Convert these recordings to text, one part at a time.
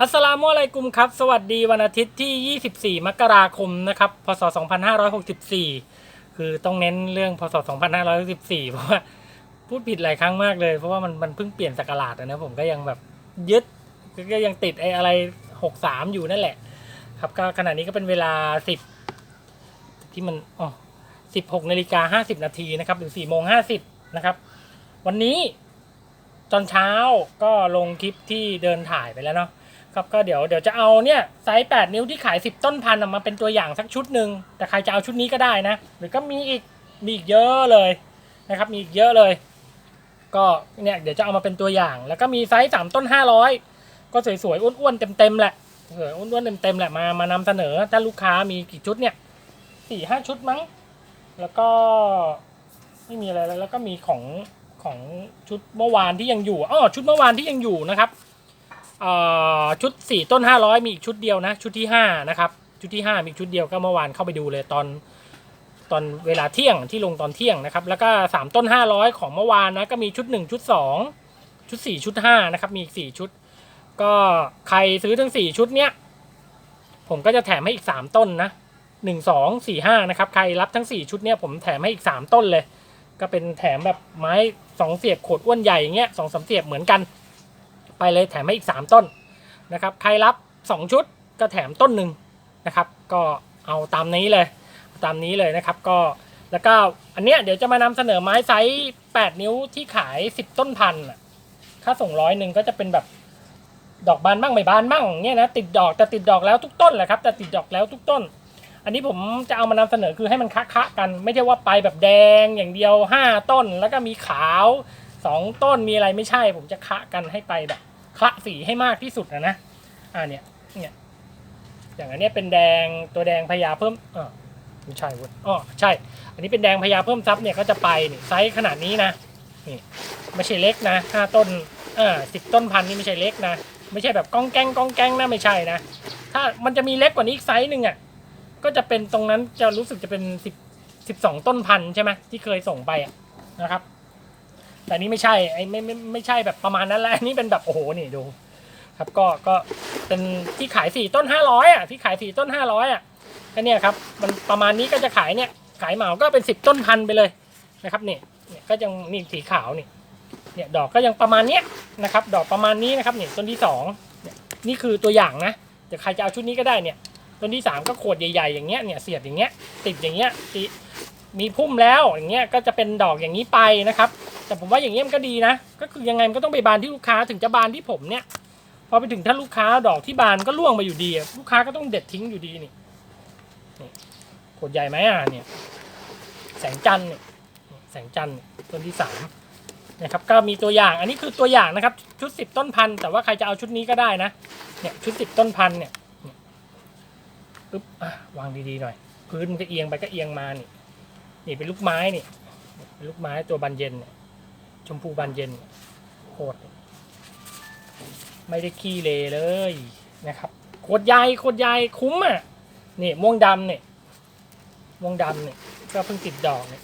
อัสสลามุอะลัยกุมครับ สวัสดีวันอาทิตย์ที่ 24 มกราคมนะครับ พศ 2564 คือต้องเน้นเรื่องพศ 2564 เพราะว่าพูดผิดหลายครั้งมากเลย เพราะว่ามันมันเพิ่งเปลี่ยนศักราชอะนะผมก็ยังแบบยึดก็ยังติดไอ้อะไร 63 อยู่นั่นแหละ ครับก็ขณะนี้ก็เป็นเวลา 10 ที่มันอ๋อ16นาฬิกา50 นาทีนะครับหรือ4โมง50 นะครับ วันนี้ตอนเช้าก็ลงคลิปที่เดินถ่ายไปแล้วเนาะ ครับก็เดี๋ยวเดี๋ยวจะเอาเนี่ยไซส์ 8 นิ้วที่ขาย 10 ต้นพันธุ์อะมาเป็นตัวอย่างสักชุดหนึ่งแต่ใครจะเอาชุดนี้ก็ได้นะ หรือก็มีอีกมีอีกเยอะเลยนะครับมีอีกเยอะเลย ก็เนี่ยเดี๋ยวจะเอามาเป็นตัวอย่าง แล้วก็มีไซส์ 3 ต้น 500 ก็สวยๆอ้วนๆเต็มๆแหละสวยอ้วนๆเต็มๆแหละมามานำเสนอถ้าลูกค้ามีกี่ชุดเนี่ยสี่ห้าชุดมั้ง แล้วก็ไม่มีอะไรแล้วแล้วก็มีของของชุดเมื่อวานที่ยังอยู่อ๋อชุดเมื่อวานที่ยังอยู่นะครับ ชุดสี่ต้นห้าร้อยมีอีกชุดเดียวนะ ชุดที่ห้านะครับ ชุดที่ห้ามีชุดเดียวก็เมื่อวานเข้าไปดูเลยตอนตอนเวลาเที่ยงที่ลงตอนเที่ยงนะครับ แล้วก็สามต้นห้าร้อยของเมื่อวานนะก็มีชุดหนึ่งชุดสองชุดสี่ชุดห้านะครับ มีอีกสี่ชุด ก็ใครซื้อทั้งสี่ชุดเนี้ยผมก็จะแถมให้อีกสามต้นนะหนึ่งสองสี่ห้านะครับ ใครรับทั้งสี่ชุดเนี้ยผมแถมให้อีกสามต้นเลย ก็เป็นแถมแบบไม้สองเสียบโขดอ้วนใหญ่อย่างเงี้ยสองสามเสียบเหมือนกัน ไปเลยแถมให้อีกสามต้นนะครับใครรับสองชุดก็แถมต้นหนึ่งนะครับ ก็เอาตามนี้เลยตามนี้เลยนะครับก็แล้วก็อันเนี้ยเดี๋ยวจะมานำเสนอไม้ไซส์แปดนิ้วที่ขายสิบต้นพันอะค่าส่งร้อยหนึ่งก็จะเป็นแบบดอกบานบ้างไม่บานบ้างเงี้ยนะติดดอกแต่ติดดอกแล้วทุกต้นแหละครับแต่ติดดอกแล้วทุกต้น อันนี้ผมจะเอามานำเสนอคือให้มันคะๆกัน ไม่ใช่ว่าไปแบบแดงอย่างเดียวห้าต้น แล้วก็มีขาวสองต้นมีอะไรไม่ใช่ ผมจะคะกันให้ไปแบบ คละสีให้มากที่สุดนะนะอ่าเนี่ยเนี่ยอย่างอันเนี้ยเป็นแดงตัวแดงพญาเพิ่มเออไม่ใช่เว้ยอ๋อใช่ อันนี้เป็นแดงพญาเพิ่มซับเนี่ยก็จะไปนี่ไซส์ขนาดนี้นะนี่ไม่ใช่เล็กนะห้าต้นเออสิบต้นพันนี่ไม่ใช่เล็กนะ ไม่ใช่แบบก้องแกงก้องแกงนะไม่ใช่นะ ถ้ามันจะมีเล็กกว่านี้อีกไซส์หนึ่งอะก็จะเป็นตรงนั้นจะรู้สึกจะเป็นสิบสิบสองต้นพันธุ์ใช่ไหมที่เคยส่งไปอะนะครับ แต่นี้ไม่ใช่ไอ้ไม่ไม่ไม่ใช่แบบประมาณนั้นแหละอันนี้เป็นแบบโอ้โหนี่ดู ครับก็ก็เป็นที่ขายสี่ต้นห้าร้อยอะที่ขายสี่ต้นห้าร้อยอะก็เนี่ยครับมันประมาณนี้ก็จะขายเนี่ยขายเหมาก็เป็นสิบต้นพันไปเลยนะครับเนี่ยเนี่ยก็ยังนี่สีขาวนี่เนี่ยดอกก็ยังประมาณเนี้ยนะครับ ดอกประมาณนี้นะครับเนี่ยต้นที่สองเนี่ยนี่คือตัวอย่างนะเดี๋ยวใครจะเอาชุดนี้ก็ได้เนี่ยต้นที่สามก็ขวดใหญ่ๆอย่างเงี้ยเนี่ยเสียบอย่างเงี้ยติดอย่างเงี้ยมีพุ่มแล้วอย่างเงี้ยก็จะเป็นดอกอย่างนี้ไปนะครับ แต่ผมว่าอย่างเงี้ยมันก็ดีนะ ก็คือยังไงมันก็ต้องไปบานที่ลูกค้าถึงจะบานที่ผมเนี่ย พอไปถึงถ้าลูกค้าดอกที่บานก็ร่วงไปอยู่ดี ลูกค้าก็ต้องเด็ดทิ้งอยู่ดีนี่ขวดใหญ่ไหมอะเนี่ย แสงจันทร์เนี่ยแสงจันทร์ต้นที่สามนะครับก็มีตัวอย่างอันนี้คือตัวอย่างนะครับ ชุดสิบต้นพันธุ์แต่ว่าใครจะเอาชุดนี้ก็ได้นะเนี่ยชุดสิบต้นพันธุ์เนี่ยปึ๊บอะวางดีๆหน่อย พื้นมันจะเอียงไปก็เอียงมานี่นี่เป็นลูกไม้นี่เป็นลูกไม้ตัวบานเย็นเนี่ย ชมพูบานเย็นโคตรไม่ได้ขี้เลเลยนะครับโคตรใหญ่โคตรใหญ่คุ้มอะนี่ม่วงดำเนี่ยม่วงดำเนี่ยก็เพิ่งติดดอกเนี่ย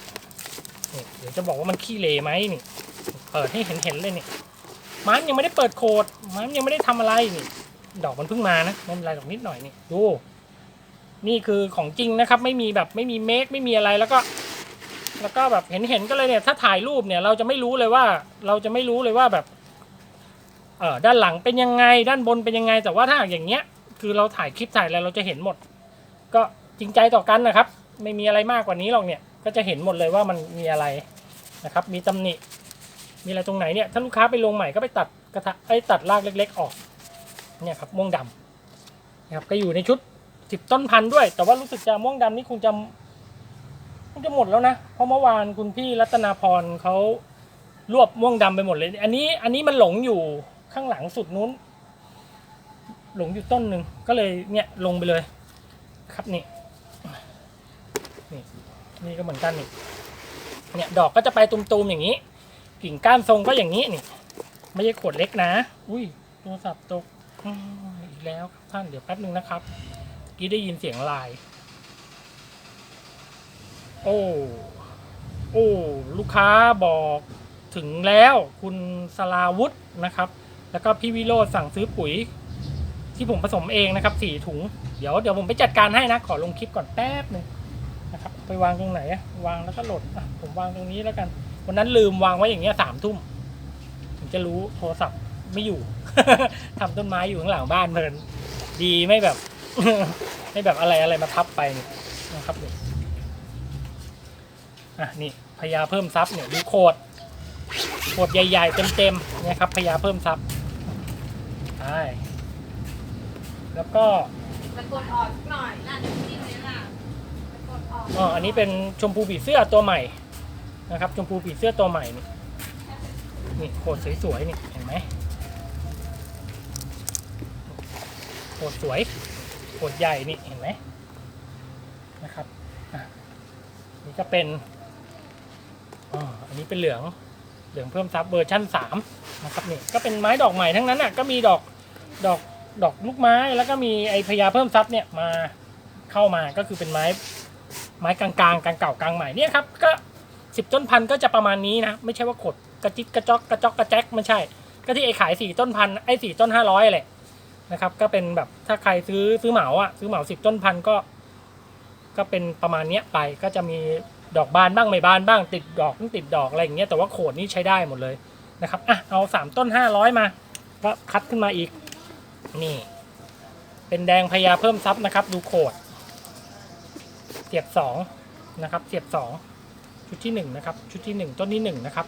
เดี๋ยวจะบอกว่ามันขี้เลไหมนี่เปิดให้เห็นเห็นๆเลยนี่มันยังไม่ได้เปิดโคดมันยังไม่ได้ทำอะไรนี่ ดอกมันเพิ่งมานะไม่เป็นไรดอกนิดหน่อยนี่ดูนี่คือของจริงนะครับ ไม่มีแบบไม่มีเมคไม่มีอะไรแล้วก็ แล้วก็แบบเห็นเห็นก็เลยเนี่ยถ้าถ่ายรูปเนี่ยเราจะไม่รู้เลยว่า เราจะไม่รู้เลยว่าแบบเออด้านหลังเป็นยังไงด้านบนเป็นยังไง แต่ว่าถ้าอย่างเงี้ย คือเราถ่ายคลิปถ่ายอะไรเราจะเห็นหมด ก็จริงใจต่อกันนะครับ ไม่มีอะไรมากกว่านี้หรอกเนี่ยก็จะเห็นหมดเลยว่ามันมีอะไรนะครับ มีตำหนิ มีอะไรตรงไหนเนี่ยถ้าลูกค้าไปลงใหม่ก็ไปตัดกระทะไอ้ตัดรากเล็ก ๆ ออกเนี่ยครับม่วงดำนะครับก็อยู่ในชุดสิบต้นพันธุ์ด้วย แต่ว่ารู้สึกจะม่วงดำนี่คงจะ คงจะหมดแล้วนะ เพราะเมื่อวานคุณพี่รัตนาพรเขารวบม่วงดำไปหมดเลย อันนี้อันนี้มันหลงอยู่ข้างหลังสุดนู้น หลงอยู่ต้นหนึ่งก็เลยเนี่ยลงไปเลย ครับนี่นี่นี่ก็เหมือนกันนี่เนี่ยดอกก็จะไปตุมๆอย่างนี้ กิ่งก้านทรงก็อย่างนี้นี่ไม่ใช่ขวดเล็กนะ อุ้ยโทรศัพท์ตกอีกแล้วครับท่านเดี๋ยวแป๊บหนึ่งนะครับกี้ได้ยินเสียงลน์ โอ้โอ้ลูกค้าบอกถึงแล้วคุณสลาวุธนะครับ แล้วก็พี่วิโรธสั่งซื้อปุ๋ย ที่ผมผสมเองนะครับสี่ถุง เดี๋ยวเดี๋ยวผมไปจัดการให้นะ ขอลงคลิปก่อนแป๊บหนึ่งนะครับไปวางตรงไหนวางแล้วก็หล่นผมวางตรงนี้แล้วกัน วันนั้นลืมวางไว้อย่างเงี้ยสามทุ่มถึงจะรู้โทรศัพท์ไม่อยู่ทำต้นไม้อยู่ข้างหลังบ้านเพลินดีไม่แบบ ไม่แบบอะไรอะไรมาทับไปเนี่ย อะนี่พญาเพิ่มซับเนี่ยดูโคดโคดใหญ่ๆเต็มๆเนี่ยครับพญาเพิ่มซับใช่แล้วก็ตะกดออกหน่อยน่าจะจิ้มเลยน่ะตะกดออกอ๋ออันนี้เป็นชมพูผีเสื้อตัวใหม่นะครับชมพูผีเสื้อตัวใหม่นี่นี่โคดสวยๆนี่เห็นไหมโคดสวยโคดใหญ่นี่เห็นไหมนะครับอะนี่ก็เป็น อ๋ออันนี้เป็นเหลืองเหลืองเพิ่มซับเวอร์ชั่นสามนะครับนี่ก็เป็นไม้ดอกใหม่ทั้งนั้นอะก็มีดอกดอกดอกลูกไม้แล้วก็มีไอพญาเพิ่มซับเนี่ยมาเข้ามาก็คือเป็นไม้ไม้กลางๆกลางเก่ากลางใหม่เนี่ยครับก็สิบต้นพันธุ์ก็จะประมาณนี้นะไม่ใช่ว่าขดกระจิกกระจอกกระจอกกระแจกไม่ใช่ ก็ที่ไอขายสี่ต้นพันไอสี่ต้นห้าร้อยแหละนะครับก็เป็นแบบถ้าใครซื้อซื้อเหมาอะซื้อเหมาสิบต้นพันก็ ก็เป็นประมาณเนี้ยไปก็จะมี ดอกบานบ้างไม่บานบ้างติดดอกไม่ติดดอกอะไรอย่างเงี้ยแต่ว่าโขดนี่ใช้ได้หมดเลยนะครับอะเอาสามต้นห้าร้อยมาก็คัดขึ้นมาอีกนี่ เป็นแดงพญาเพิ่มซับนะครับ ดูโขดเสียบสองนะครับเสียบสองชุดที่หนึ่งนะครับชุดที่หนึ่งต้นที่หนึ่งนะครับ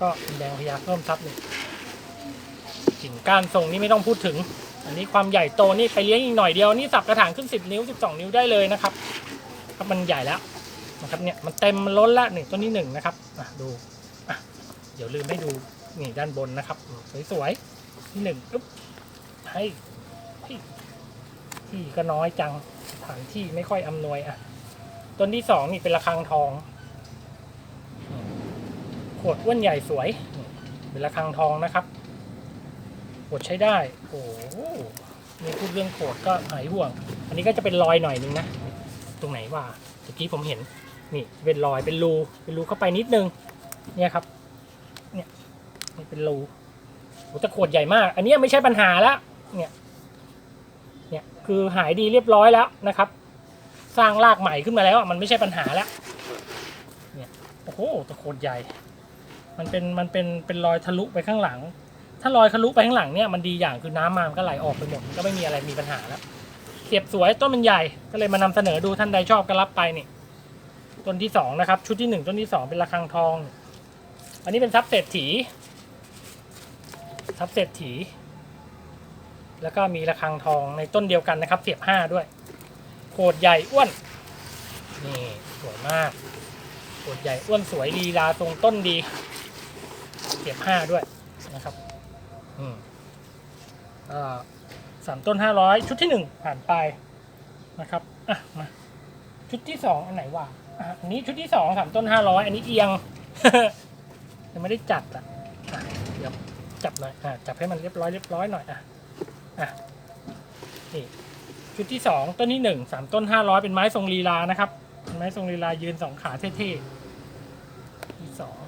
ก็เป็นแดงพญาเพิ่มซับนี่กิ่งก้านทรงนี่ไม่ต้องพูดถึง อันนี้ความใหญ่โตนี่ไปเลี้ยงอีกหน่อยเดียวนี่สับกระถางขึ้นสิบนิ้วสิบสองนิ้วได้เลยนะครับครับมันใหญ่แล้ว นะครับเนี่ยมันเต็มมันล้นละหนึ่งต้นที่หนึ่งนะครับอะดูอะเดี๋ยวลืมให้ดูนี่ด้านบนนะครับสวยๆที่หนึ่งปุ๊บให้ที่ก็น้อยจังสถานที่ไม่ค่อยอำนวยอะต้นที่สองนี่เป็นระฆังทองขวดอ้วนใหญ่สวยเป็นระฆังทองนะครับขวดใช้ได้โอ้โหนี่พูดเรื่องขวดก็หายห่วง อันนี้ก็จะเป็นรอยหน่อยนึงนะ ตรงไหนว่าเมื่อกี้ผมเห็น นี่เป็นรอยเป็นรูเป็นรูเข้าไปนิดนึงเนี่ยครับเนี่ยนี่เป็นรูโอ้แต่ขวดใหญ่มาก อันนี้ไม่ใช่ปัญหาแล้วเนี่ยเนี่ยคือหายดีเรียบร้อยแล้วนะครับ สร้างรากใหม่ขึ้นมาแล้วอะมันไม่ใช่ปัญหาแล้วเนี่ยโอ้โหตะโคดใหญ่ มันเป็นมันเป็นเป็นรอยทะลุไปข้างหลัง ถ้ารอยทะลุไปข้างหลังเนี่ยมันดีอย่างคือน้ำมามันก็ไหลออกไปหมดก็ไม่มีอะไรมีปัญหาแล้วเสียบสวยต้นมันใหญ่ก็เลยมานำเสนอดูท่านใดชอบก็รับไปนี่ ต้นที่สองนะครับ ชุดที่หนึ่งต้นที่สองเป็นระฆังทอง อันนี้เป็นทับเศรษฐีทับเศรษฐี แล้วก็มีระฆังทองในต้นเดียวกันนะครับ เสียบห้าด้วยโขดใหญ่อ้วนนี่สวยมากโขดใหญ่อ้วนสวยลีลาทรงต้นดี เสียบห้าด้วยนะครับอืมอ่าสามต้นห้าร้อยชุดที่หนึ่งผ่านไปนะครับ อะ มา ชุดที่สองอันไหนวะอะ อันนี้ชุดที่สองสามต้นห้าร้อยอันนี้เอียงยังไม่ได้จัดอะอะเดี๋ยวจับหน่อยอะจับให้มันเรียบร้อยเรียบร้อยหน่อยอะอะนี่ชุดที่สองต้นที่หนึ่งสามต้นห้าร้อยเป็นไม้ทรงลีลานะครับเป็นไม้ทรงลีลายืนสองขาเท่ๆที่สอง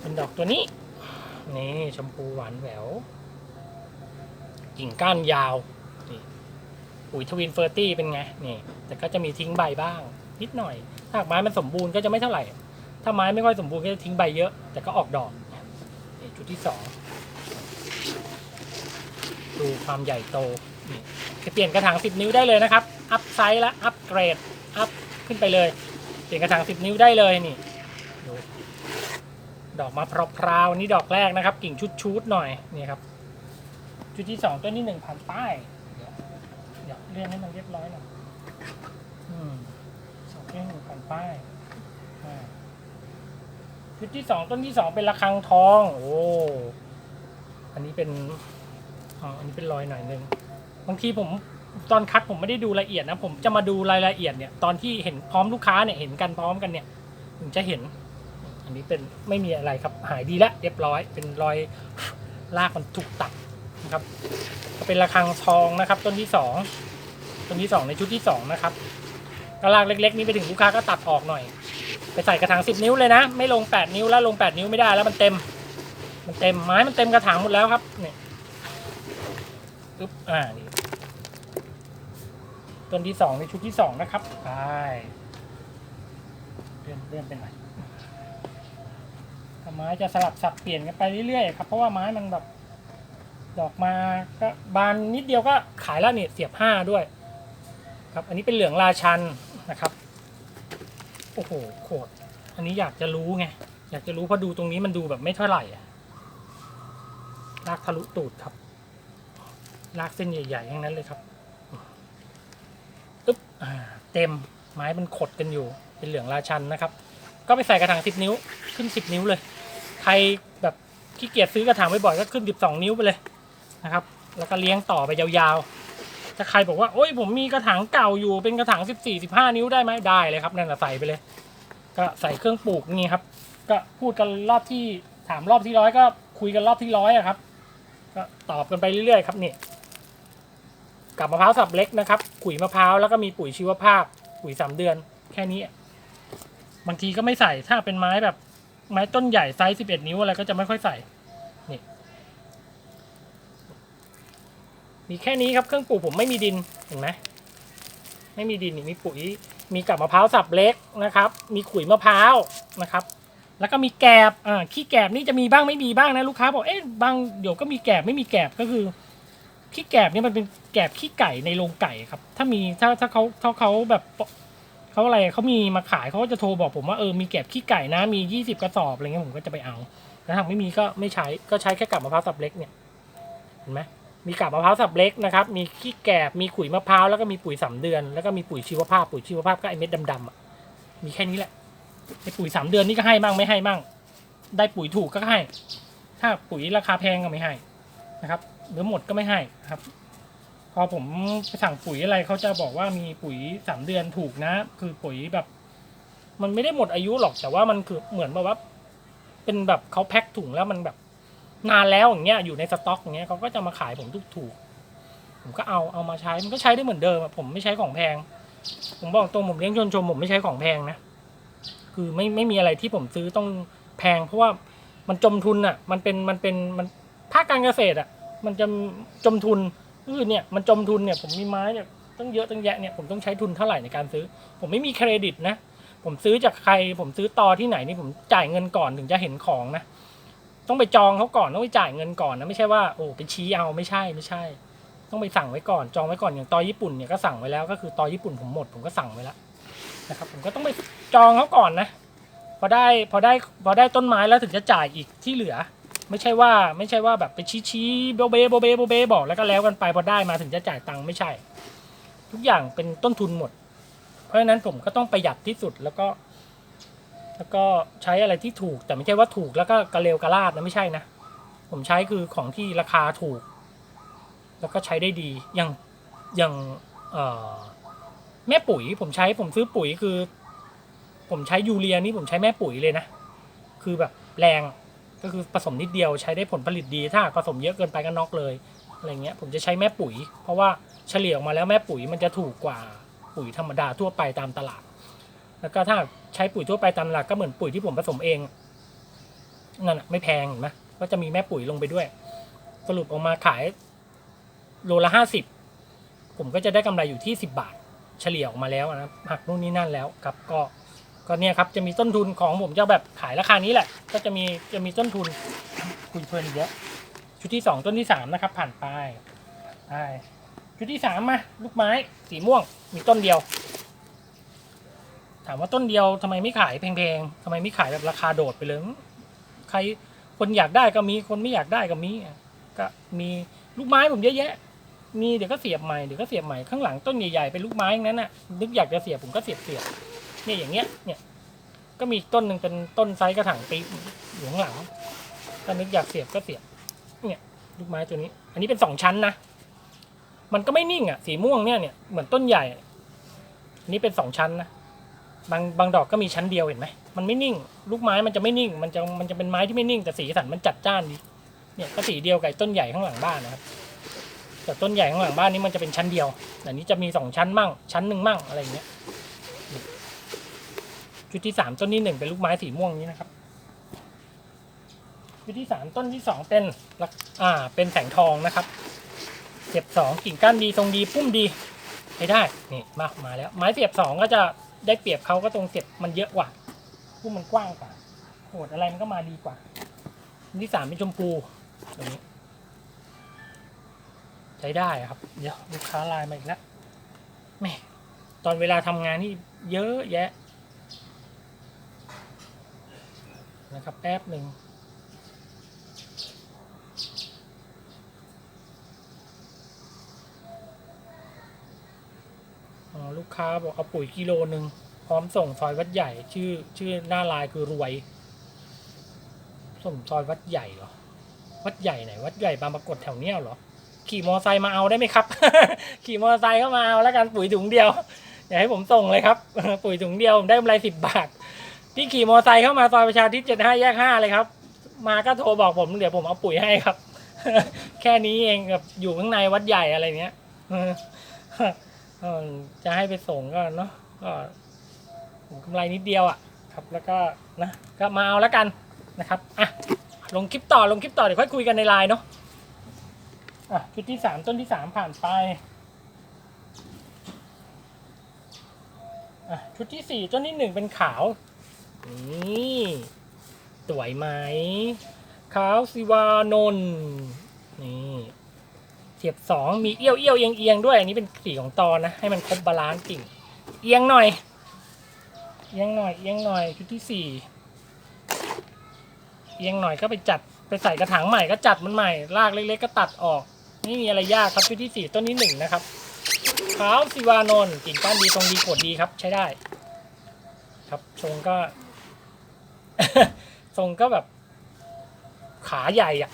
เป็นดอกตัวนี้นี่ชมพูหวานแหววกิ่งก้านยาว ปุ๋ยทวินเฟอร์ตี้เป็นไงนี่แต่ก็จะมีทิ้งใบบ้าง นิดหน่อยถ้าไม้มันสมบูรณ์ก็จะไม่เท่าไหร่ ถ้าไม้ไม่ค่อยสมบูรณ์ก็จะทิ้งใบเยอะ แต่ก็ออกดอกนี่จุดที่สองดูความใหญ่โตนี่เปลี่ยนกระถางสิบนิ้วได้เลยนะครับ อัพไซส์และอัพเกรด อัพขึ้นไปเลย เปลี่ยนกระถางสิบนิ้วได้เลยนี่ดูดอกมาพราวๆนี่ดอกแรกนะครับ กิ่งชุดๆหน่อยนี่ครับชุดที่สองต้นที่หนึ่งผ่านป้าย ยวเดี๋ยวเลื่อนให้มันเรียบร้อยหน่อยอืมสองต้นที่หนึ่งผ่านป้ายอ่าชุดที่สองต้นที่สองเป็นระฆังทอง โอ้อันนี้เป็นอ๋ออันนี้เป็นรอยหน่อยหนึงบางทีผมตอนคัดผมไม่ได้ดูละเอียดนะ ผมจะมาดูรายละเอียดเนี่ยตอนที่เห็นพร้อมลูกค้าเนี่ยเห็นกันพร้อมกันเนี่ยถึงจะเห็น อันนี้เป็นไม่มีอะไรครับหายดีแล้วเรียบร้อยเป็นรอยลากมันถูกตัด นะครับ เป็นระฆังทองนะครับ ต้นที่สองต้นที่สองในชุดที่สองนะครับกระลากเล็กๆนี้ไปถึงลูกค้าก็ตัดออกหน่อย ไปใส่กระถางสิบนิ้วเลยนะ ไม่ลงแปดนิ้วแล้วลงแปดนิ้วไม่ได้แล้วมันเต็ม มันเต็มไม้มันเต็มกระถางหมดแล้วครับเนี่ยอึ๊บอ่านี่ต้นที่สองในชุดที่สองนะครับไปเลื่อนเลื่อนไปหน่อยไม้จะสลับสับเปลี่ยนกันไปเรื่อยๆครับเพราะว่าไม้มันแบบ ดอกมาก็บานนิดเดียวก็ขายแล้วเนี่ยเสียบห้าด้วย ครับ อันนี้เป็นเหลืองราชันนะครับโอ้โหโคตรอันนี้อยากจะรู้ไงอยากจะรู้เพราะดูตรงนี้มันดูแบบไม่เท่าไหร่ลากทะลุตูดครับ ลากเส้นใหญ่ๆทั้งนั้นเลยครับอึ๊บเต็มไม้มันขดกันอยู่เป็นเหลืองราชันนะครับ ก็ไปใส่กระถางสิบนิ้วขึ้นสิบนิ้วเลย ใครแบบขี้เกียจซื้อกระถางบ่อยๆก็ขึ้นสิบสองนิ้วไปเลย นะครับ แล้วก็เลี้ยงต่อไปยาวๆ ถ้าใครบอกว่า โอ้ยผมมีกระถางเก่าอยู่เป็นกระถางสิบสี่สิบห้านิ้วได้ไหมได้เลยครับ นั่นแหละใส่ไปเลย ก็ใส่เครื่องปลูกนี่ครับ ก็พูดกันรอบที่ถามรอบที่ร้อยก็คุยกันรอบที่ร้อยครับ ก็ตอบกันไปเรื่อยๆครับนี่กับมะพร้าวสับเล็กนะครับขุยมะพร้าวแล้วก็มีปุ๋ยชีวภาพปุ๋ยสามเดือน แค่นี้บางทีก็ไม่ใส่ถ้าเป็นไม้แบบไม้ต้นใหญ่ไซส์สิบเอ็ดนิ้วอะไรก็จะไม่ค่อยใส่ มีแค่นี้ครับเครื่องปลูกผมไม่มีดินเห็นไหมไม่มีดินมีปุ๋ย มีกับมะพร้าวสับเล็กนะครับ มีขุยมะพร้าวนะครับ แล้วก็มีแกบอ่าขี้แกบนี่จะมีบ้างไม่มีบ้างนะลูกค้าบอกเอ๊ะบางเดี๋ยวก็มีแกบไม่มีแกบก็คือขี้แกบนี่มันเป็นแกบขี้ไก่ในโรงไก่ครับ ถ้ามีถ้าถ้าเขาถ้าเขาแบบเขาอะไรเขามีมาขายเขาก็จะโทรบอกผมว่าเออมีแกบขี้ไก่นะมียี่สิบกระสอบอะไรเงี้ยผมก็จะไปเอาแต่ถ้าไม่มีก็ไม่ใช้ก็ใช้แค่กับมะพร้าวสับเล็กเนี่ยเห็นไหม มีกับมะพร้าวสับเล็กนะครับ มีขี้แกบ มีขุยมะพร้าว แล้วก็มีปุ๋ยสามเดือน แล้วก็มีปุ๋ยชีวภาพ ปุ๋ยชีวภาพก็ไอเม็ดดำๆอะ มีแค่นี้แหละ ไอปุ๋ยสามเดือนนี่ก็ให้มั่งไม่ให้มั่ง ได้ปุ๋ยถูกก็ให้ ถ้าปุ๋ยราคาแพงก็ไม่ให้นะครับหรือหมดก็ไม่ให้ครับ พอผมไปสั่งปุ๋ยอะไรเขาจะบอกว่ามีปุ๋ยสามเดือนถูกนะ คือปุ๋ยแบบ มันไม่ได้หมดอายุหรอก แต่ว่ามันคือเหมือนแบบว่า เป็นแบบเขาแพ็คถุงแล้วมันแบบ นานแล้วอย่างเงี้ยอยู่ในสต็อกอย่างเงี้ยเขาก็จะมาขายผมถูกถูกๆผมก็เอาเอามาใช้มันก็ใช้ได้เหมือนเดิมผมไม่ใช้ของแพง ผมบอกตรงผมเลี้ยงชนชมผมไม่ใช้ของแพงนะคือไม่ไม่มีอะไรที่ผมซื้อต้องแพง เพราะว่ามันจมทุนอะ มันเป็นมันเป็นมันภาคการเกษตรอะ มันจะจมทุนคือเนี่ยมันจมทุนเนี่ยผมมีไม้เนี่ยตั้งเยอะตั้งแยะเนี่ยผมต้องใช้ทุนเท่าไหร่ในการซื้อ ผมไม่มีเครดิตนะ ผมซื้อจากใคร ผมซื้อต่อที่ไหนนี่ผมจ่ายเงินก่อนถึงจะเห็นของนะ ต้องไปจองเขาก่อนต้องไปจ่ายเงินก่อนนะไม่ใช่ว่าโอ้ไปชี้เอาไม่ใช่ไม่ใช่ ต้องไปสั่งไว้ก่อนจองไว้ก่อนอย่างตอญี่ปุ่นเนี่ยก็สั่งไว้แล้วก็คือตอญี่ปุ่นผมหมดผมก็สั่งไว้แล้วนะครับผมก็ต้องไปจองเขาก่อนนะพอได้พอได้พอได้ต้นไม้แล้วถึงจะจ่ายอีกที่เหลือ ไม่ใช่ว่าไม่ใช่ว่าแบบไปชี้ชี้โบเบโบเบโบเบบอกแล้วก็แล้วกันไปพอได้มาถึงจะจ่ายตังค์ไม่ใช่ ทุกอย่างเป็นต้นทุนหมด เพราะฉะนั้นผมก็ต้องประหยัดที่สุดแล้วก็ แล้วก็ใช้อะไรที่ถูกแต่ไม่ใช่ว่าถูกแล้วก็กระเลวกระลาดนะไม่ใช่นะ ผมใช้คือของที่ราคาถูก แล้วก็ใช้ได้ดีอย่างอย่างเอ่อแม่ปุ๋ยผมใช้ผมซื้อปุ๋ยคือ ผมใช้ยูเรียนี่ผมใช้แม่ปุ๋ยเลยนะ คือแบบแรงก็คือผสมนิดเดียวใช้ได้ผลผลิตดี ถ้าผสมเยอะเกินไปก็น็อกเลยอะไรเงี้ยผมจะใช้แม่ปุ๋ย เพราะว่าเฉลี่ยออกมาแล้วแม่ปุ๋ยมันจะถูกกว่าปุ๋ยธรรมดาทั่วไปตามตลาด แล้วก็ถ้าใช้ปุ๋ยทั่วไปตามตลาดก็เหมือนปุ๋ยที่ผมผสมเองนั่นนะไม่แพงเห็นไหมก็จะมีแม่ปุ๋ยลงไปด้วย สรุปออกมาขายโลละห้าสิบผมก็จะได้กำไรอยู่ที่สิบบาท เฉลี่ยออกมาแล้วนะหักนู่นนี่นั่นแล้วครับ ก็ก็เนี่ยครับจะมีต้นทุนของผมจะแบบขายราคานี้แหละ ก็จะมีจะมีต้นทุนคุยเพลินเยอะชุดที่สองต้นที่สามนะครับผ่านไปไปชุดที่สามมาลูกไม้สีม่วงมีต้นเดียวามว่าต้นเดียวทำไมไม่ขายแพงๆทำไมไม่ขายแบบราคาโดดไปเลยใครคนอยากได้ก็มีคนไม่อยากได้ก็มีก็มีลูกไม้ผมเยอะแยะ มีเดี๋ยวก็เสียบใหม่เดี๋ยวก็เสียบใหม่ข้างหลังต้นใหญ่ๆเป็นลูกไม้อย่างนั้นน่ะนึกอยากจะเสียบผมก็เสียบเสียบเนี่ยอย่างเงี้ยเนี่ยก็มีต้นหนึ่งเป็นต้นไซส์กระถางปีอยู่ข้างหลังถ้านึกอยากเสียบก็เสียบเนี่ยลูกไม้ตัวนี้ อันนี้เป็นสองชั้นนะมันก็ไม่นิ่งอะสีม่วงเนี่ยเนี่ยเหมือนต้นใหญ่อันนี้เป็นสองชั้นนะ บางบางดอกก็มีชั้นเดียวเห็นไหมมันไม่นิ่ง ลูกไม้มันจะไม่นิ่ง มันจะมันจะเป็นไม้ที่ไม่นิ่ง แต่สีสันมันจัดจ้านดีเนี่ยก็สีเดียวกับต้นใหญ่ข้างหลังบ้านนะครับแต่ต้นใหญ่ข้างหลังบ้านนี้มันจะเป็นชั้นเดียวแต่นี้จะมีสองชั้นมั่ง ชั้นหนึ่งมั่งอะไรอย่างเงี้ยชุดที่สามต้นที่หนึ่งเป็นลูกไม้สีม่วงนี้นะครับชุดที่สามต้นที่สองเป็นอ่าเป็นแสงทองนะครับเสียบสองกิ่งก้านดีทรงดี ปุ้มดีใช้ได้นี่มามาแล้ว ไม้เสียบสองก็จะ ได้เปรียบเขาก็ตรงเสียบมันเยอะกว่าพู้มมันกว้างกว่าโหดอะไรมันก็มาดีกว่าอันที่สามเป็นชมพูตรงนี้ ใช้ได้ครับ เดี๋ยวลูกค้าไลน์มาอีกแล้วแม่ตอนเวลาทำงานนี่เยอะแยะ นะครับแป๊บหนึ่ง ลูกค้าบอกเอาปุ๋ยกิโลหนึ่งพร้อมส่งซอยวัดใหญ่ชื่อชื่อหน้าลายคือรวย ส่งซอยวัดใหญ่เหรอ วัดใหญ่ไหน วัดใหญ่บางปรากฏแถวเนี้ยเหรอ ขี่มอไซค์มาเอาได้ไหมครับ ขี่มอไซค์เข้ามาเอาแล้วกันปุ๋ยถุงเดียว อย่าให้ผมส่งเลยครับ ปุ๋ยถุงเดียวผมได้กำไรสิบบาท พี่ขี่มอไซค์เข้ามาซอยประชาธิปเจ็ดห้าแยกห้าเลยครับ มาก็โทรบอกผมเดี๋ยวผมเอาปุ๋ยให้ครับ แค่นี้เองกับอยู่ข้างในวัดใหญ่อะไรเนี้ย เออเออจะให้ไปส่งก็เนาะก็กำไรนิดเดียวอะครับแล้วก็นะก็มาเอาแล้วกันนะครับอะลงคลิปต่อลงคลิปต่อเดี๋ยวค่อยคุยกันในไลน์เนาะอะชุดที่สามต้นที่สามผ่านไปอะชุดที่สี่ต้นที่หนึ่งเป็นขาวนี่สวยไหมขาวสิวานนนี่ เสียบสองมีเอี้ยวเอี้ยวเอียงเอียงด้วย อันนี้เป็นสีของตอนนะ ให้มันครบบาลานซ์กิ่ง เอียงหน่อย เอียงหน่อย เอียงหน่อยชุดที่สี่เอียงหน่อยก็ไปจัดไปใส่กระถางใหม่ก็จัดมันใหม่ รากเล็ก ๆ ก็ตัดออกไม่มีอะไรยากครับชุดที่สี่ต้นที่หนึ่งนะครับขาวสิวานนท์กิ่งก้านดีทรงดีกดดีครับใช้ได้ ครับทรงก็ทรงก็แบบ ขาใหญ่อะ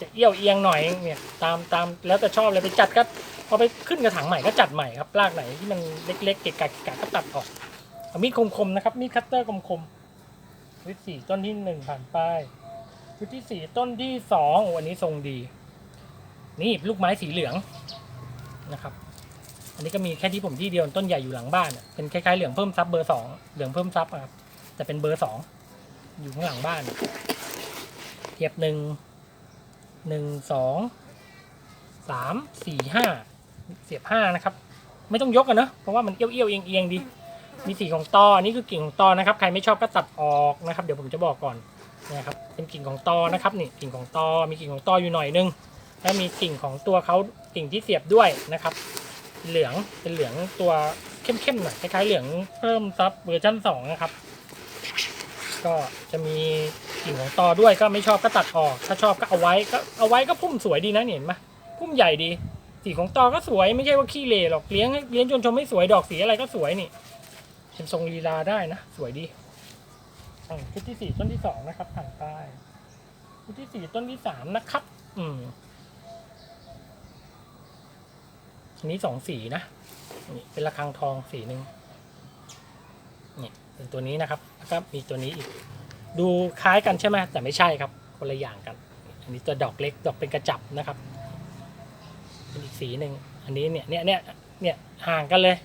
จะเอี้ยวเอียงหน่อยเนี่ยตามตามแล้วแต่ชอบเลยไปจัดก็พอไปขึ้นกระถางใหม่ก็จัดใหม่ครับรากไหนที่มันเล็กๆเกะกะเกะกะก็ตัดออกเอามีดคมๆนะครับมีดคัตเตอร์คมๆชุดสี่ต้นที่หนึ่งผ่านไปชุดที่สี่ต้นที่สองวันนี้ทรงดี นี่ลูกไม้สีเหลืองนะครับ อันนี้ก็มีแค่ที่ผมที่เดียวต้นใหญ่อยู่หลังบ้านเป็นคล้ายๆเหลืองเพิ่มซับเบอร์สองเหลืองเพิ่มซับครับแต่เป็นเบอร์สองอยู่ข้างหลังบ้าน เทียบหนึ่งหนึ่งสองสามสี่ห้าเสียบห้านะครับ ไม่ต้องยกกันเนอะเพราะว่ามันเอี้ยวเอี้ยวเอียงเอียงดี มีสีของตออันนี้คือกิ่งของตอนะครับ ใครไม่ชอบก็ตัดออกนะครับ เดี๋ยวผมจะบอกก่อนนะครับ เป็นกิ่งของตอนะครับนี่กิ่งของตอมีกิ่งของตออยู่หน่อยนึง แล้วมีกิ่งของตัวเขากิ่งที่เสียบด้วยนะครับ เหลืองเป็นเหลืองตัวเข้มๆหน่อยคล้ายๆเหลืองเพิ่มซับเวอร์ชันสองนะครับ ก็จะมี กิ่งของตอด้วยก็ไม่ชอบก็ตัดออก ถ้าชอบก็เอาไว้ก็เอาไว้ก็พุ่มสวยดีนะเห็นไหมพุ่มใหญ่ดี สีของตอก็สวยไม่ใช่ว่าขี้เหร่หรอกเลี้ยงเลี้ยงจนชมไม่สวยดอกสีอะไรก็สวยนี่เป็นทรงลีลาได้นะสวยดีอะชุดที่สี่ต้นที่สองนะครับผ่านไปชุดที่สี่ต้นที่สามนะครับ อืมอันนี้สองสีนะนี่เป็นระฆังทองสีหนึ่งนี่เป็นตัวนี้นะครับแล้วก็มีตัวนี้อีก ดูคล้ายกันใช่ไหมแต่ไม่ใช่ครับคนละอย่างกัน อันนี้ตัวดอกเล็กดอกเป็นกระจับนะครับเป็นอีกสีหนึ่งอันนี้เนี่ยเนี่ยเนี่ยเนี่ยห่างกันเลย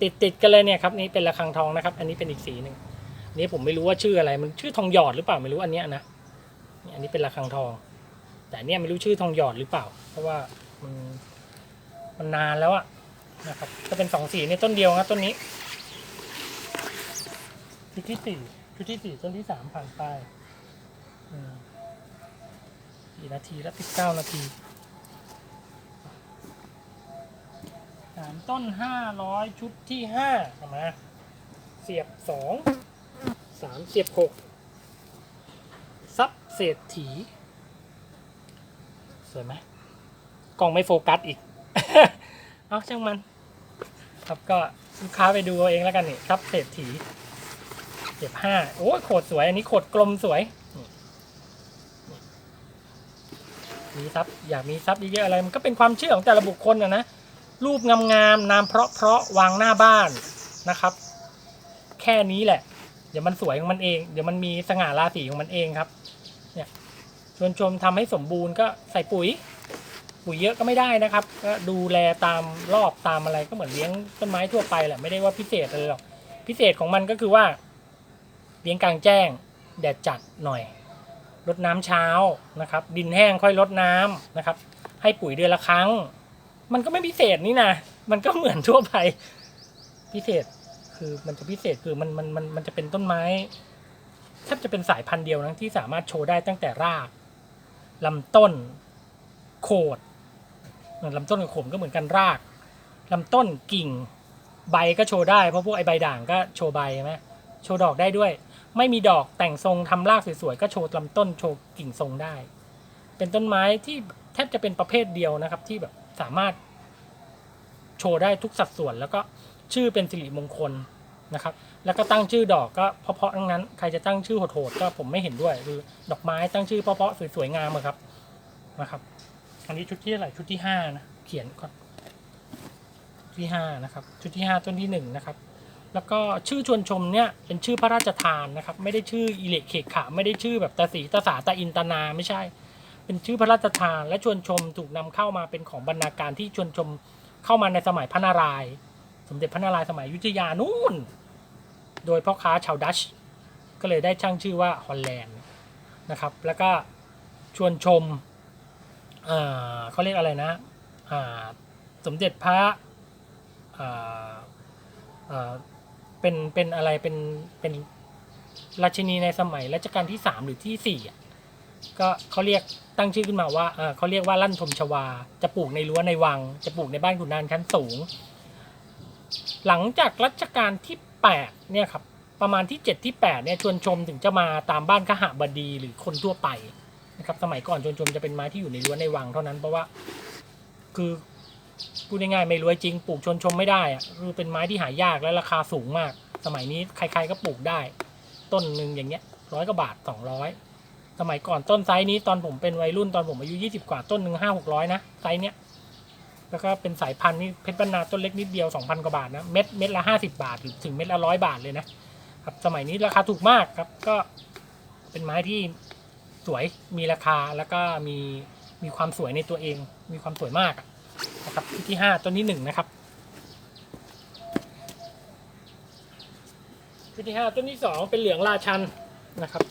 ติดติดกันเลยเนี่ยครับนี่เป็นระฆังทองนะครับ อันนี้เป็นอีกสีหนึ่งอันนี้ผมไม่รู้ว่าชื่ออะไรมันชื่อทองหยอดหรือเปล่าไม่รู้อันเนี้ยนะเนี่ยอันนี้เป็นระฆังทอง แต่เนี่ยไม่รู้ชื่อทองหยอดหรือเปล่า เพราะว่ามันมันนานแล้วอะนะครับจะเป็นสองสีในต้นเดียวนะต้นนี้ที่สี่ ชุดที่สี่ต้นที่สามผ่านไปกี่นาทีแล้วสิบเก้านาทีสามต้นห้าร้อยชุดที่ห้าเอามาเสียบสองสามเสียบหกซับเศรษฐี สวยไหมกล้องไม่โฟกัสอีก เอาช่างมัน ครับก็ลูกค้าไปดูเอาเองแล้วกันนี่ครับเศรษฐี เจ็บห้าโอ้โขดสวย อันนี้โขดกลมสวยนี่นี่มีซับอยากมีซับเยอะๆอะไร มันก็เป็นความเชื่อของแต่ละบุคคลนะนะ รูปงามๆนามเพราะๆวางหน้าบ้านนะครับ แค่นี้แหละ เดี๋ยวมันสวยของมันเอง เดี๋ยวมันมีสง่าราศีของมันเองครับ เนี่ยชวนชมทำให้สมบูรณ์ก็ใส่ปุ๋ย ปุ๋ยเยอะก็ไม่ได้นะครับ ก็ดูแลตามรอบตามอะไรก็เหมือนเลี้ยงต้นไม้ทั่วไปแหละ ไม่ได้ว่าพิเศษอะไรหรอก พิเศษของมันก็คือว่า เลี้ยงกลางแจ้ง แดดจัดหน่อยรดน้ำเช้านะครับ ดินแห้งค่อยรดน้ำนะครับ ให้ปุ๋ยเดือนละครั้ง มันก็ไม่พิเศษนี่นะมันก็เหมือนทั่วไปพิเศษคือมันจะพิเศษคือมันมันมันมันจะเป็นต้นไม้แทบจะเป็นสายพันธุ์เดียวนะที่สามารถโชว์ได้ตั้งแต่รากลำต้น โคนลำต้นกับโคนก็เหมือนกันรากลำต้นกิ่ง ใบก็โชว์ได้เพราะพวกไอใบด่างก็โชว์ใบใช่ไหมโชว์ดอกได้ด้วย ไม่มีดอกแต่งทรงทำรากสวยๆก็โชว์ลำต้นโชว์กิ่งทรงได้ เป็นต้นไม้ที่แทบจะเป็นประเภทเดียวนะครับ ที่แบบสามารถโชว์ได้ทุกสัดส่วน แล้วก็ชื่อเป็นสิริมงคลนะครับ แล้วก็ตั้งชื่อดอกก็เพาะๆทั้งนั้นใครจะตั้งชื่อโหดๆก็ผมไม่เห็นด้วยคือดอกไม้ตั้งชื่อเพาะๆสวยๆงามอะครับนะครับ อันนี้ชุดที่เท่าไรชุดที่ห้านะเขียนก่อนชุดที่ห้านะครับ ชุดที่ห้าต้นที่หนึ่งนะครับ แล้วก็ชื่อชวนชมเนี่ยเป็นชื่อพระราชทานนะครับ ไม่ได้ชื่ออิเล็กเคขะไม่ได้ชื่อแบบตาสีตาสาตาอินตานาไม่ใช่ เป็นชื่อพระราชทานและชวนชมถูกนำเข้ามาเป็นของบรรณาการที่ชวนชมเข้ามาในสมัยพระนารายณ์สมเด็จพระนารายณ์สมัยยุธยานู่น โดยพ่อค้าชาวดัช ก็เลยได้ช่างชื่อว่าฮอลแลนด์นะครับ แล้วก็ชวนชมเขาเรียกอะไรนะสมเด็จพระ เป็นเป็นอะไรเป็นเป็นราชินีในสมัยรัชกาลที่สามหรือที่สี่อะก็เขาเรียกตั้งชื่อขึ้นมาว่าเอ่อเขาเรียกว่าลั่นทมชวา จะปลูกในรั้วในวัง จะปลูกในบ้านขุนนางชั้นสูง หลังจากรัชกาลที่แปดเนี่ยครับประมาณที่เจ็ดที่แปดเนี่ยชวนชมถึงจะมาตามบ้านขหบดีหรือคนทั่วไปนะครับสมัยก่อนชวนชมจะเป็นไม้ที่อยู่ในรั้วในวังเท่านั้นเพราะว่า คือ พูดง่ายๆไม่รวยจริงปลูกชนชมไม่ได้อะคือเป็นไม้ที่หายากและราคาสูงมาก สมัยนี้ใครๆก็ปลูกได้ ต้นหนึ่งอย่างเงี้ยร้อยกว่าบาทสองร้อยสมัยก่อนต้นไซส์นี้ตอนผมเป็นวัยรุ่นตอนผมอายุยี่สิบกว่าต้นหนึ่งห้าหกร้อยนะไซส์เนี้ยแล้วก็เป็นสายพันธุ์นี่เพชรบรรณาต้นเล็กนิดเดียว2,000กว่าบาทนะเม็ดเม็ดละ50บาทหรือถึงเม็ดละร้อยบาทเลยนะครับสมัยนี้ราคาถูกมากครับก็เป็นไม้ที่สวยมีราคาแล้วก็มีมีความสวยในตัวเอง มีความสวยมากอะ นะครับที่ที่ห้าต้นที่หนึ่งนะครับชุดที่ห้าต้นที่สองเป็นเหลืองราชันนะครับ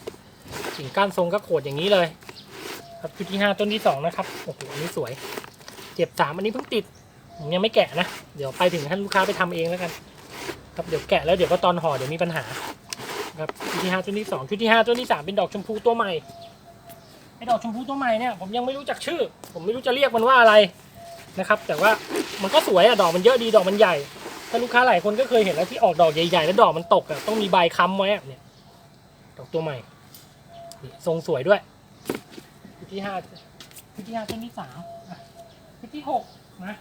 กิ่งก้านทรงก็โขดอย่างนี้เลย ครับชุดที่ห้าต้นที่สองนะครับโอ้โหอันนี้สวย เจ็บสามอันนี้เพิ่งติดผมยังไม่แกะนะ เดี๋ยวไปถึงให้ลูกค้าไปทำเองแล้วกัน ครับเดี๋ยวแกะแล้วเดี๋ยวก็ตอนห่อเดี๋ยวมีปัญหา ครับชุดที่ห้าชุดที่สองชุดที่ห้าชุดที่สามเป็นดอกชมพูตัวใหม่ไอ้ดอกชมพูตัวใหม่เนี่ยผมยังไม่รู้จักชื่อ ผมไม่รู้จะเรียกมันว่าอะไร นะครับ แต่ว่ามันก็สวยอะดอกมันเยอะดีดอกมันใหญ่ ถ้าลูกค้าหลายคนก็เคยเห็นแล้วที่ออกดอกใหญ่ๆแล้วดอกมันตกอะต้องมีใบค้ำไว้อะเนี่ยดอกตัวใหม่ทรงสวยด้วยชุดที่ห้าชุดที่ห้าชุดที่สามอะชุดที่หกนะ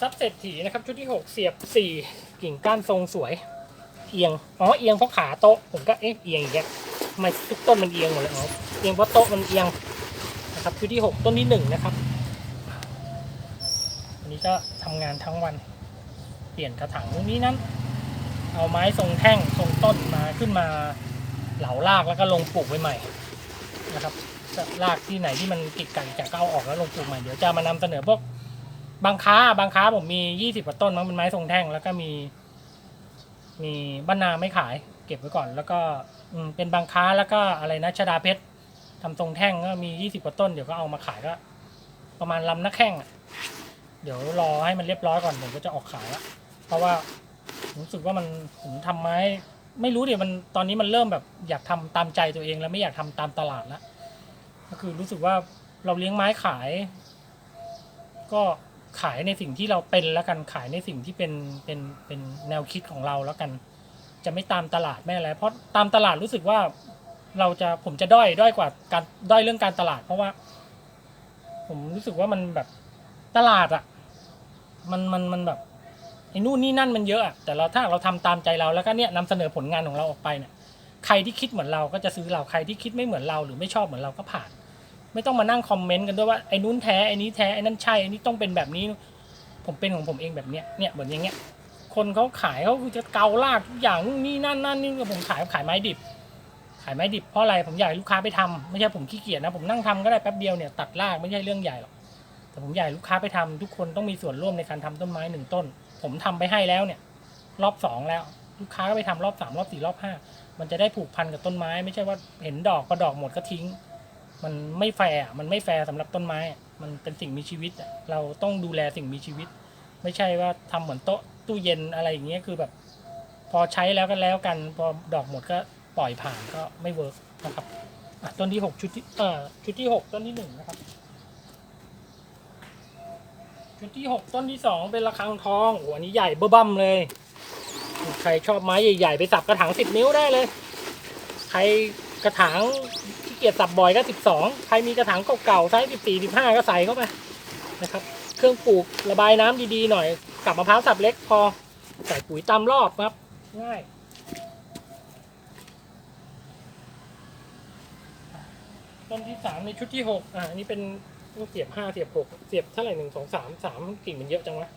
ซับเศรษฐีนะครับ ชุดที่หกเสียบสี่กิ่งก้านทรงสวย เอียงอ๋อเอียงเพราะขาโต๊ะผมก็เอ๊ะเอียงอีกแล้วทำไมทุกต้นมันเอียงหมดเลยอ๋อเอียงเพราะโต๊ะมันเอียง นะครับชุดที่หกต้นที่หนึ่งนะครับอันนี้ก็ทำงานทั้งวัน เปลี่ยนกระถางตรงนี้นั้น เอาไม้ทรงแท่งทรงต้นมาขึ้นมาเหลารากแล้วก็ลงปลูกไว้ใหม่นะครับรากที่ไหนที่มันติดกันจากก็เอาออกแล้วลงปลูกใหม่เดี๋ยวจะมานำเสนอพวกบางค้าบางค้าผมมียี่สิบกว่าต้นมั้งเป็นไม้ทรงแท่งแล้วก็มี มีบ้านนาไม่ขาย เก็บไว้ก่อน แล้วก็อืเป็นบางค้าแล้วก็อะไรนะชดาเพชร ทำทรงแท่งก็มียี่สิบกว่าต้นเดี๋ยวก็เอามาขายก็ประมาณลำนักแข้งอะเดี๋ยวรอให้มันเรียบร้อยก่อนผมก็จะออกขายละเพราะว่าผมรู้สึกว่ามันผมทำไม้ไม่รู้เดี๋ยวมันตอนนี้มันเริ่มแบบอยากทำตามใจตัวเองแล้วไม่อยากทำตามตลาดล้วก็คือรู้สึกว่าเราเลี้ยงไม้ขาย ก็ขายในสิ่งที่เราเป็นแล้วกันขายในสิ่งที่เป็นเป็นเป็นแนวคิดของเราแล้วกัน จะไม่ตามตลาดไม่อะไรเพราะตามตลาดรู้สึกว่า เราจะผมจะด้อยด้อยกว่าการด้อยเรื่องการตลาด เพราะว่า ผมรู้สึกว่ามันแบบตลาดอะมันมันมันแบบไอ้นู่นนี่นั่นมันเยอะอะแต่เราถ้าเราทำตามใจเราแล้วก็เนี่ยนำเสนอผลงานของเราออกไปเนี่ยใครที่คิดเหมือนเราก็จะซื้อเราใครที่คิดไม่เหมือนเราหรือไม่ชอบเหมือนเราก็ผ่าน ไม่ต้องมานั่งคอมเมนต์กันด้วยว่าไอ้นู้นแท้ไอ้นี้แท้ไอ้นั่นใช่ไอ้นี้ต้องเป็นแบบนี้ ผมเป็นของผมเองแบบเนี้ยเนี่ยเหมือนอย่างเงี้ยคนเขาขายเขาคือจะเกาลากทุกอย่างนู่นนี่นั่นนั่นนี่ผมขายขายไม้ดิบายไม้ดิบเพราะอะไรผมอยากให้ลูกค้าไปทำไม่ใช่ผมขี้เกียจนะผมนั่งทำก็ได้แป๊บเดียวเนี่ยตัดรากไม่ใช่เรื่องใหญ่หรอกแต่ผมอยากให้ลูกค้าไปทำทุกคนต้องมีส่วนร่วมในการทำต้นไม้หนึ่งต้น ผมทำไปให้แล้วเนี่ยรอบสองแล้ว ลูกค้าก็ไปทำรอบสามรอบสี่รอบห้ามันจะได้ผูกพันกับต้นไม้ ไม่ใช่ว่าเห็นดอกพอดอกหมดก็ทิ้ง มันไม่แฟร์มันไม่แฟร์สำหรับต้นไม้ มันเป็นสิ่งมีชีวิตเราต้องดูแลสิ่งมีชีวิต ไม่ใช่ว่าทำเหมือนโต๊ะตู้เย็นอะไรอย่างเงี้ยคือแบบ พอใช้แล้วก็แล้วกัน พอดอกหมดก็ ปล่อยผ่านก็ไม่เวิร์กนะครับต้นที่หกชุดที่เอ่อชุดที่หกต้นที่หนึ่งนะครับ ชุดที่หกต้นที่สองเป็นระฆังทองโอ้โหอันนี้ใหญ่เบ้อบั่มเลย ใครชอบไม้ใหญ่ๆ ไปสับกระถางสิบนิ้วได้เลย ใครกระถางที่เกียจสับบ่อยก็สิบสองใครมีกระถางเก่าๆไซส์สิบสี่สิบห้าก็ใส่เข้าไปนะครับ เครื่องปลูกระบายน้ำดีๆหน่อย กับมะพร้าวสับเล็กพอใส่ปุ๋ยตามรอบครับ ง่าย ต้นที่สามในชุดที่หกอ่าอันนี้เป็นเสียบห้าเสียบหกเสียบเท่าไหร่หนึ่งสองสามสามกิ่งมันเยอะจังวะ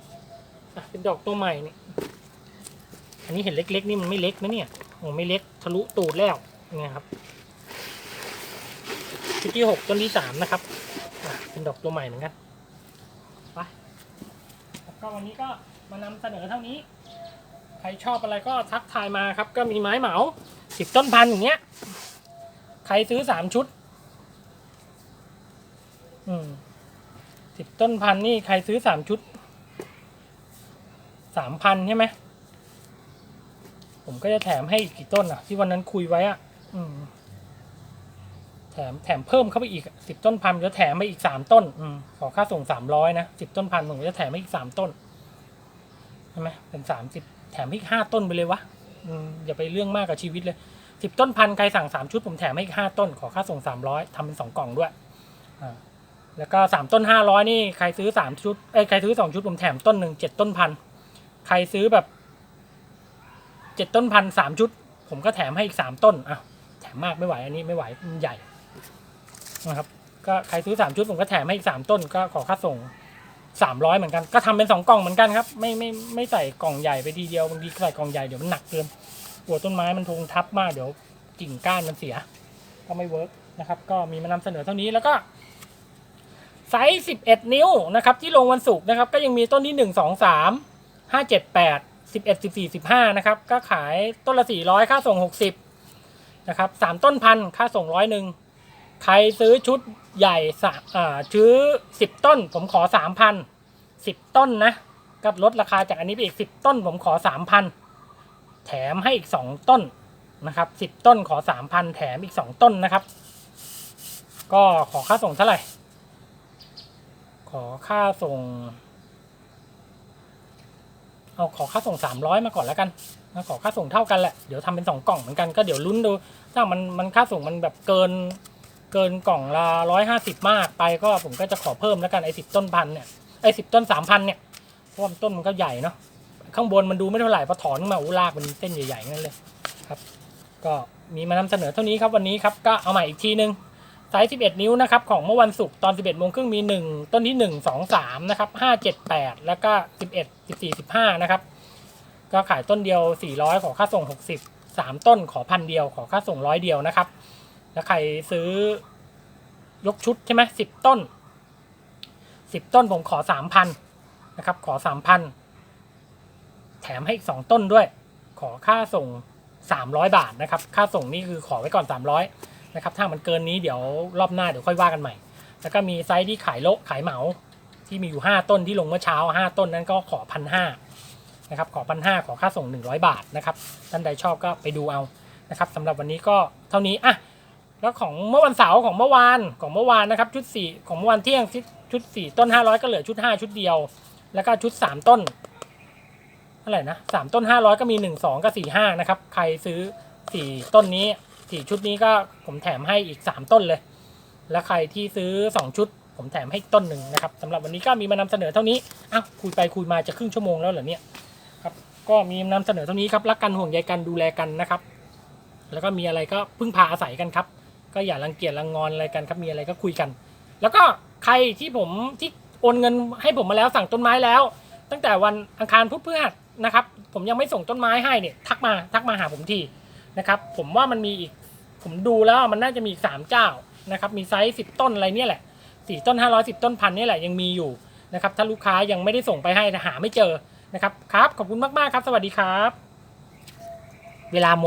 อะเป็นดอกตัวใหม่นี่อันนี้เห็นเล็กๆนี่มันไม่เล็กนะเนี่ยโอ้ไม่เล็กทะลุตูดแล้วเนี่ยครับ ชุดที่หกต้นที่สามนะครับอะเป็นดอกตัวใหม่เหมือนกันไปแล้วก็วันนี้ก็มานำเสนอเท่านี้ ใครชอบอะไรก็ทักทายมาครับ ก็มีไม้เหมาสิบต้นพันอย่างเงี้ย ใครซื้อสามชุด สิบต้นพันนี่ใครซื้อสามชุดสามพันใช่ไหม ผมก็จะแถมให้อีกกี่ต้นอะ ที่วันนั้นคุยไว้อะอืมแถมแถมเพิ่มเข้าไปอีกสิบต้นพันจะแถมไปอีกสามต้นอขอค่าส่งสามร้อยนะสิบต้นพันผมจะแถมให้อีกสามต้นใช่ไหมเป็นสามสิบแถมอีกห้าต้นไปเลยวะอืมอย่าไปเรื่องมากกับชีวิตเลยสิบต้นพันใครสั่งสามชุดผมแถมให้อีกห้าต้น ขอค่าส่งสามร้อยทำเป็นสองกล่องด้วยอ่า แล้วก็สามต้นห้าร้อยนี่ใครซื้อสามชุดเอ้ยใครซื้อสองชุดผมแถมต้นหนึ่งเจ็ดต้นพันใครซื้อแบบเจ็ดต้นพันสามชุด ผมก็แถมให้อีกสามต้นอะแถมมากไม่ไหวอันนี้ไม่ไหวมันใหญ่นะครับก็ใครซื้อสามชุดผมก็แถมให้อีกสามต้นก็ขอค่าส่งสามร้อยเหมือนกันก็ทำเป็นสองกล่องเหมือนกันครับ ไม่ไม่ไม่ใส่กล่องใหญ่ไปทีเดียวบางทีใส่กล่องใหญ่เดี๋ยวมันหนักเกินหัวต้นไม้มันทงทับมากเดี๋ยวกิ่งก้านมันเสีย ก็ไม่เวิร์กนะครับ ก็มีมานำเสนอเท่านี้แล้วก็ ไซส์สิบเอ็ดนิ้วนะครับที่ลงวันศุกร์นะครับก็ยังมีต้นที่หนึ่งสองสามห้าเจ็ดแปดสิบเอ็ดสิบสี่สิบห้านะครับก็ขายต้นละสี่ร้อยค่าส่งหกสิบนะครับสามต้นพันค่าส่งร้อยหนึ่งใครซื้อชุดใหญ่สซื้อสิบต้น ผมขอสามพันสิบต้นนะก็ลดราคาจากอันนี้ไปอีกสิบต้น ผมขอสามพันแถมให้อีกสองต้นนะครับสิบต้นขอสามพันแถมอีกสองต้นนะครับ ก็ขอค่าส่งเท่าไหร่ ขอค่าส่ง เอาขอค่าส่งสามร้อยมาก่อนแล้วกันนะขอค่าส่งเท่ากันแหละ เดี๋ยวทำเป็นสองกล่องเหมือนกันก็เดี๋ยวลุ้นดู ถ้ามันมันค่าส่งมันแบบเกิน เกินกล่องละร้อยห้าสิบมากไปก็ผมก็จะขอเพิ่มแล้วกันไอ้สิบต้นพันเนี่ยไอ้สิบต้นสามพันเนี่ยเพราะว่าต้นมันก็ใหญ่เนาะข้างบนมันดูไม่เท่าไหร่พอถอนขึ้นมาอู้ลากเป็นเส้นใหญ่ๆนั่นเลยครับ ก็มีมานำเสนอเท่านี้ครับวันนี้ครับก็เอาใหม่อีกทีนึง ไซส์ 11 นิ้วนะครับของเมื่อวันศุกร์ตอน 11โมงครึ่งมี 1 ต้นที่ 1 2 3 นะครับ 5 7 8 แล้วก็ 11 14 15 นะครับ ก็ขายต้นเดียว 400 ขอค่าส่ง 60 3 ต้นขอพันเดียวขอค่าส่งร้อยเดียวนะครับ แล้วใครซื้อยกชุดใช่ไหม10ต้น 10 ต้นผมขอ 3,000 นะครับ ขอ 3,000 แถมให้อีก 2 ต้นด้วย ขอค่าส่ง 300 บาทนะครับ ค่าส่งนี่คือขอไว้ก่อน 300 นะครับถ้ามันเกินนี้เดี๋ยวรอบหน้าเดี๋ยวค่อยว่ากันใหม่ แล้วก็มีไซส์ที่ขายโละขายเหมาที่มีอยู่ 5 ต้นที่ลงเมื่อเช้า 5 ต้นนั้นก็ขอพันห้านะครับขอพันห้าขอค่าส่ง 100 บาทนะครับท่านใดชอบก็ไปดูเอานะครับสำหรับวันนี้ก็เท่านี้อะแล้วของเมื่อวันเสาร์ของเมื่อวานของเมื่อวานนะครับชุด 4 ของเมื่อวันเที่ยงชุด 4 ต้น 500 ก็เหลือชุด 5 ชุดเดียว แล้วก็ชุด 3 ต้นเท่าไหร่นะสามต้น 500 ก็มี 1 2กับ4 5นะครับใครซื้อ 4 ต้นนี้ สี่ชุดนี้ก็ผมแถมให้อีกสามต้นเลย แล้วใครที่ซื้อสองชุด ผมแถมให้ต้นหนึ่งนะครับสำหรับวันนี้ก็มีมานำเสนอเท่านี้อ้าวคุยไปคุยมาจะครึ่งชั่วโมงแล้วเหรอเนี่ยครับก็มีนำเสนอเท่านี้ครับรักกันห่วงใยกันดูแลกันนะครับ แล้วก็มีอะไรก็พึ่งพาอาศัยกันครับ ก็อย่ารังเกียจรังงอนอะไรกันครับมีอะไรก็คุยกัน แล้วก็ใครที่ผมที่โอนเงินให้ผมมาแล้วสั่งต้นไม้แล้ว ตั้งแต่วันอังคารพุธพฤหัสนะครับ ผมยังไม่ส่งต้นไม้ให้เนี่ยทักมาทักมาหาผมทีนะครับ ผมว่ามันมีอีก ผมดูแล้วมันน่าจะมีสามเจ้านะครับมีไซส์สิบต้นอะไรเนี่ยแหละสี่ต้นห้าร้อยสิบต้นพันนี่แหละยังมีอยู่นะครับถ้าลูกค้ายังไม่ได้ส่งไปให้หาไม่เจอนะครับครับขอบคุณมากๆครับ สวัสดีครับ เวลาหมด